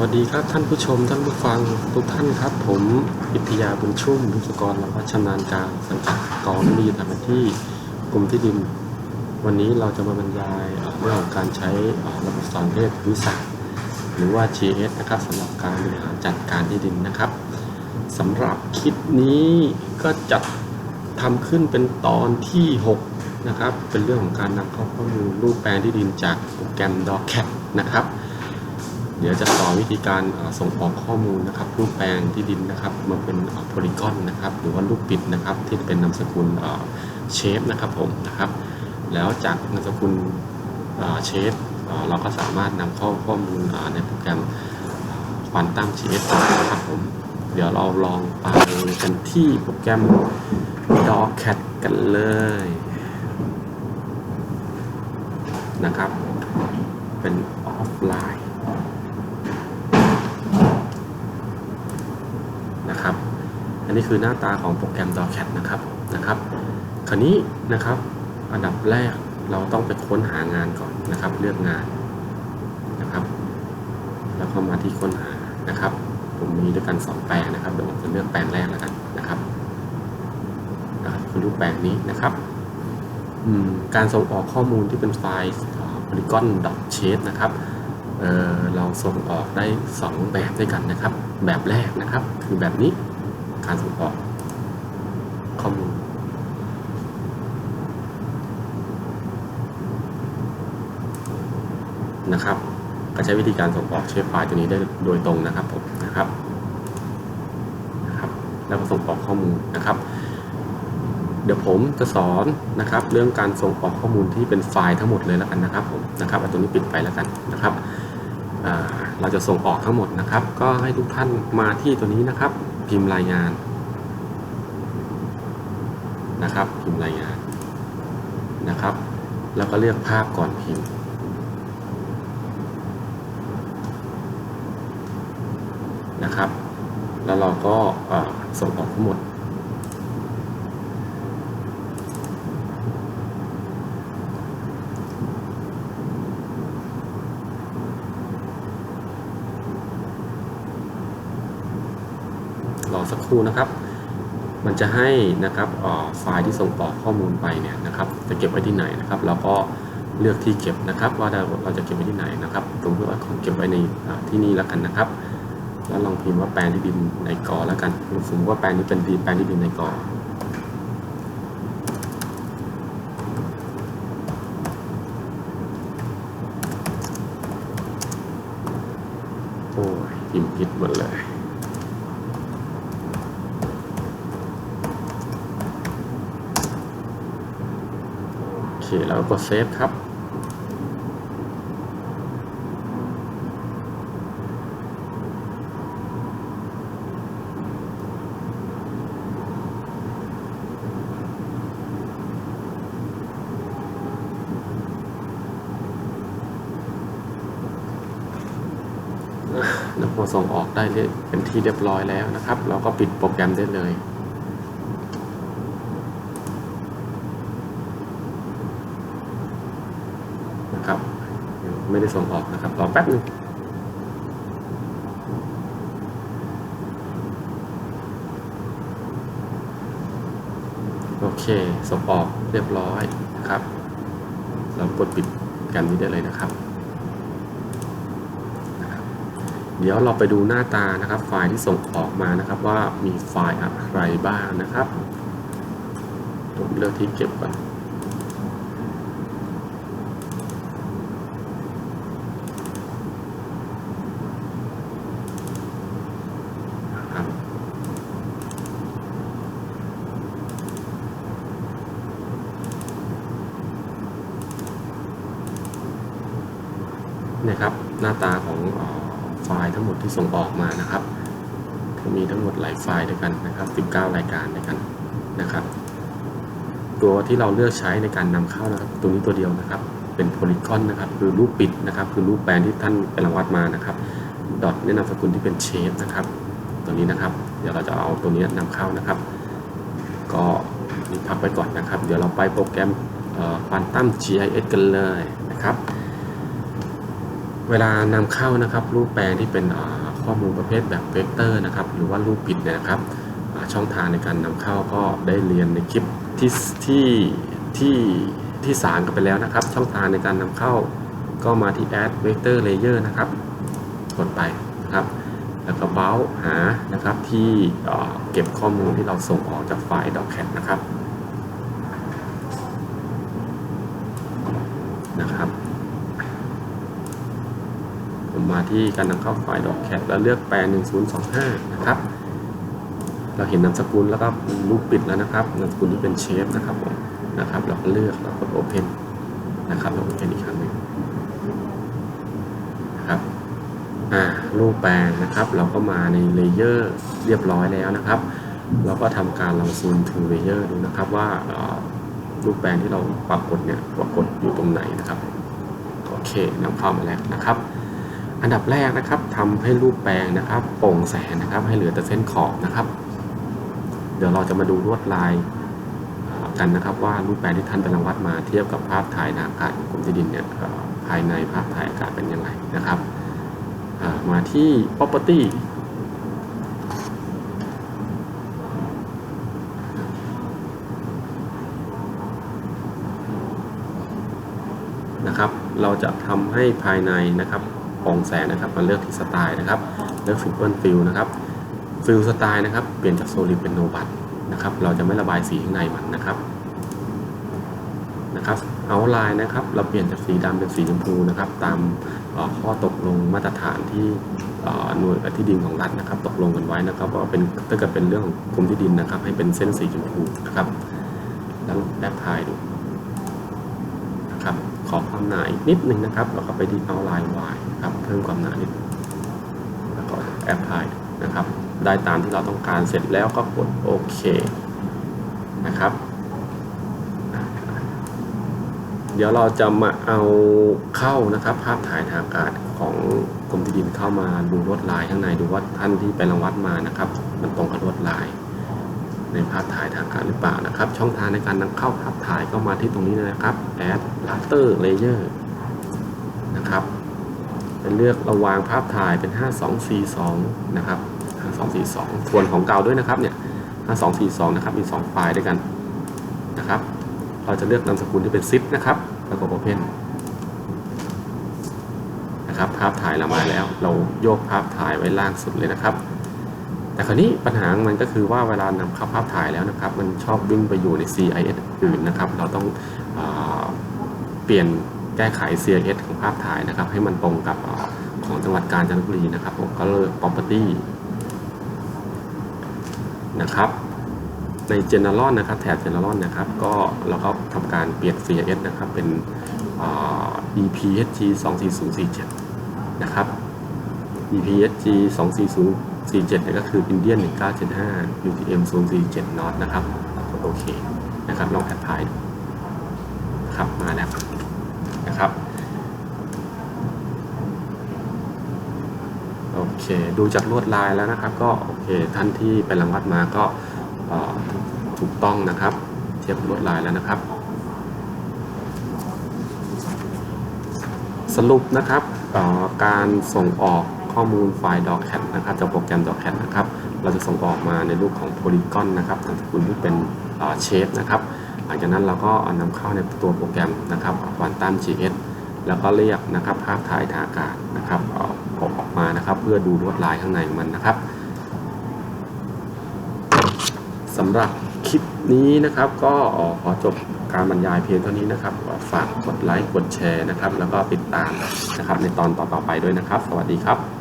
วัสดีครับท่านผู้ชมท่านผู้ฟังทุกท่านครับ ผมวิทยาบุญชุ่มบุษกรและวัชนาญการสังกัดกองมีทำหน้าที่กรมที่ดิน วันนี้เราจะมาบรรยายเรื่องของการใช้ระบบสอนเทศวิสัยหรือว่า GS นะครับสำหรับการบริหารจัดการที่ดินนะครับสำหรับคลิปนี้ก็จัดทำขึ้นเป็นตอนที่ 6 นะครับ เป็นเรื่องของการนำข้อมูลรูปแปลงที่ดินจากโปรแกรม d o c a t นะครับ เดี๋ยวจะสอนวิธีการส่งออกข้อมูลนะครับ รูปแปลงที่ดินนะครับมาเป็นโพลีกอนนะครับ หรือว่ารูปปิดนะครับ ที่เป็นนามสกุลเชฟนะครับผมนะครับ แล้วจากนามสกุลเชฟเราก็สามารถนำข้าข้อมูลในโปรแกรมควอนตัม GS นะครับผมเดี๋ยวเราลองไปกันที่โปรแกรม d o c a t กันเลยนะครับ เป็นออฟไลน์ นะครับ อั นี้คือหน้าตาของโปรแกรม d o c a t นะครับนะครับ คราวนี้นะครับอันดับแรกเราต้องไปค้นหางานก่อนนะครับ เลือกงานนะครับ แล้วก็มาที่ค้นหานะครับ ผมมีด้วยกันสองแปลงนะครับเดี๋ยวผมจะเลือกแปลงแรกแล้วกันนะครับนะครับคือรูปแปลงนี้นะครับการส่งออกข้อมูลที่เป็นไฟล์ polygon.shade นะครับเเราส่งออกได้ 2 แบบด้วยกันนะครับ แบบแรกนะครับ คือแบบนี้ การส่งออกข้อมูลนะครับก็ใช้วิธีการส่งออกใช้ไฟล์ตัวนี้ได้โดยตรงนะครับผมนะครับนะครับ แล้วก็ส่งออกข้อมูลนะครับ เดี๋ยวผมจะสอนนะครับ เรื่องการส่งออกข้อมูลที่เป็นไฟล์ทั้งหมดเลยแล้วกันนะครับผมนะครับอตัวนี้ปิดไปแล้วกันนะครับเราจะส่งออกทั้งหมดนะครับ ก็ให้ทุกท่านมาที่ตัวนี้นะครับ พิมพ์รายงานนะครับพิมพ์รายงานนะครับ แล้วก็เลือกภาพก่อนพิมพ์นะครับ แล้วเราก็ส่งออกทั้งหมด ครู่นะครับ มันจะให้นะครับไฟล์ที่ส่งออข้อมูลไปเนี่ยนะครับจะเก็บไว้ที่ไหนนะครับเราก็เลือกที่เก็บนะครับ ว่าเราจะเก็บไว้ที่ไหนนะครับผมเลือกว่าของเก็บไว้ในที่นี่แล้วกันนะครับแล้วลองพิมพ์ว่าแปลงที่ดินในกอแล้วกันสมมติว่าแปลงนี้เป็นดินแปลงที่ดินในกอโอ้ยพิมพ์ผิดหมดเลย เคแล้วกดเซฟครับ แล้วพอส่งออกได้เรียเป็นที่เรียบร้อยแล้วนะครับ เราก็ปิดโปรแกรมได้เลย นะครับยัง ไม่ได้ส่งออกนะครับรอแป๊บนึงโอเคส่งออกเรียบร้อยนะครับ เรากดปิดโปรแกรมนี้ได้เลยนะครับนะครับ เดี๋ยวเราไปดูหน้าตานะครับ ไฟล์ที่ส่งออกมานะครับ ว่ามีไฟล์อะไรบ้างนะครับผมเลือกที่เก็บก่อน นี่ยครับหน้าตาของไฟล์ทั้งหมดที่ส่งออกมานะครับก็มีทั้งหมดหลายไฟล์ด้วยกันนะครับ 19 รายการด้วยกันนะครับ ตัวที่เราเลือกใช้ในการนำเข้านะครับ ตัวนี้ตัวเดียวนะครับ เป็นโพลีกอนนะครับ คือรูปปิดนะครับ คือรูปแปลนที่ท่านไปรังวัดมานะครับ ดอทแนะนำสกุลที่เป็นเชฟนะครับ ตัวนี้นะครับ เดี๋ยวเราจะเอาตัวนี้นำเข้านะครับ ก็นี่พักไปก่อนนะครับ เดี๋ยวเราไปโปรแกรมควอนตัม GIS กันเลยนะครับ เวลานำเข้านะครับ รูปแปลงที่เป็นข้อมูลประเภทแบบเวกเตอร์นะครับ หรือว่ารูปปิดเนี่ยนะครับช่องทางในการนำเข้าก็ได้เรียนในคลิปที่ที่ที่ที่สามกันไปแล้วนะครับ ช่องทางในการนำเข้าก็มาที่ add vector layer นะครับ กดไปนะครับ แล้วก็ browse หานะครับที่เก็บข้อมูลที่เราส่งออกจากไฟล์ doccat นะครับ ผ มาที่การนำเข้าไฟล์ doccat แล้วเลือกแปล1025 นะครับ เราเห็นนามสกุลแล้วก็รูปปิดแล้วนะครับนามสกุลที่เป็นเชฟนะครับผมนะครับ เราก็เลือกแล้วกด open นะครับเรา open อีกครั้งหนึ่งนะครับอ่ารูปแปลงนะครับ เราก็มาในเลเยอร์เรียบร้อยแล้วนะครับ เราก็ทำการลองซูมถึงเลเยอร์ดูนะครับว่ารูปแปลงที่เราปรากฏเนี่ยปรากฏอยู่ตรงไหนนะครับ โอเคนำเข้ามาแล้วนะครับ อันดับแรกนะครับทำให้รูปแปลงนะครับโปร่งแสงนะครับ ให้เหลือแต่เส้นขอบนะครับ เดี๋ยวเราจะมาดูลวดลายกันนะครับ ว่ารูปแปลงที่ท่านไปรังวัดมาเทียบกับภาพถ่ายทางอากาศของกรมที่ดินเนี่ยภายในภาพถ่ายอากาศเป็นยังไงนะครับมาที่ property นะครับ เราจะทำให้ภายในนะครับ โปร่งแสงนะครับมาเลือกที่สไตล์นะครับ เลือก simple fill นะครับ fill สไตล์นะครับ เปลี่ยนจาก solid เป็น no bud นะครับ เราจะไม่ระบายสีข้างในมันนะครับนะครับ outline นะครับ เราเปลี่ยนจากสีดำเป็นสีชมพูนะครับ ตามข้อตกลงมาตรฐานที่หน่วยที่ดินของรัฐนะครับ ตกลงกันไว้นะครับว่าเป็นถ้าเกิดเป็นเรื่องของกรมที่ดินนะครับ ให้เป็นเส้นสีชมพูนะครับ แล้วแอปพลายดู ขอความหนาอีกนิดหนึ่งนะครับ แล้วก็ไปที่ outline y ครับ เพิ่มความหนานิดแล้วก็แอปพลายนะครับ ได้ตามที่เราต้องการเสร็จแล้วก็กดโอเคนะครับ เดี๋ยวเราจะมาเอาเข้านะครับ ภาพถ่ายทางอากาศของกรมที่ดินเข้ามาดูลวดลายข้างในดูว่าท่านที่ไปรังวัดมานะครับ มันตรงกับลวดลาย ในภาพถ่ายทางกาศหรือเปล่านะครับ ช่องทางในการนำเข้าภาพถ่ายก็มาที่ตรงนี้เลยนะครับ add raster layer นะครับเป็นเลือกระวางภาพถ่ายเป็น 5242 นะครับ 5242 ทวนของเก่าด้วยนะครับเนี่ย 5242 นะครับ มี 2 ไฟล์ด้วยกันนะครับ เราจะเลือกนามสกุลที่เป็นซิปนะครับ แล้วก็ Open นะครับ ภาพถ่ายเรามาแล้ว เราโยกภาพถ่ายไว้ล่างสุดเลยนะครับ แต่คราวนี้ปัญหามันก็คือว่าเวลานำภาพถ่ายแล้วนะครับ มันชอบวิ่งไปอยู่ใน CIS อื่นนะครับ เราต้องเอเปลี่ยนแก้ไข CIS ของภาพถ่ายนะครับ ให้มันตรงกับอของจังหวัดกาญจนบุรีนะครับผมก็เลือก property นะครับ ใน General นะครับแถบ General นะครับ ก็เราก็ทำการเปลี่ยน CIS นะครับเป็นเอ่อ EPHG 24047 นะครับ EPHG 47เนี่ยก็คือ Indian 1975 UTM 047 North นะครับกดโอเคนะครับลองแอดพายครับมาแล้วนะครับโอเค ดูจากลวดลายแล้วนะครับ ก็โอเคท่านที่ไปรังวัดมาก็ถูกต้องนะครับ เทียบลวดลายแล้วนะครับ สรุปนะครับการส่งออก ข้อมูลไฟล์ doccat นะครับจากโปรแกรม doccat นะครับ เราจะส่งออกมาในรูปของ polygon นะครับนามสกุลที่เป็นเชฟนะครับ หลังจากนั้นเราก็เอานำเข้าในตัวโปรแกรมนะครับ Quantum GS แล้วก็เรียกนะครับภาพถ่ายทางอากาศนะครับออกออกมานะครับ เพื่อดูลวดลายข้างในมันนะครับสำหรับคลิปนี้นะครับก็ขอจบการบรรยายเพียงเท่านี้นะครับ ฝากกดไลค์กดแชร์นะครับ แล้วก็ติดตามนะครับในตอนต่อๆไปด้วยนะครับ สวัสดีครับ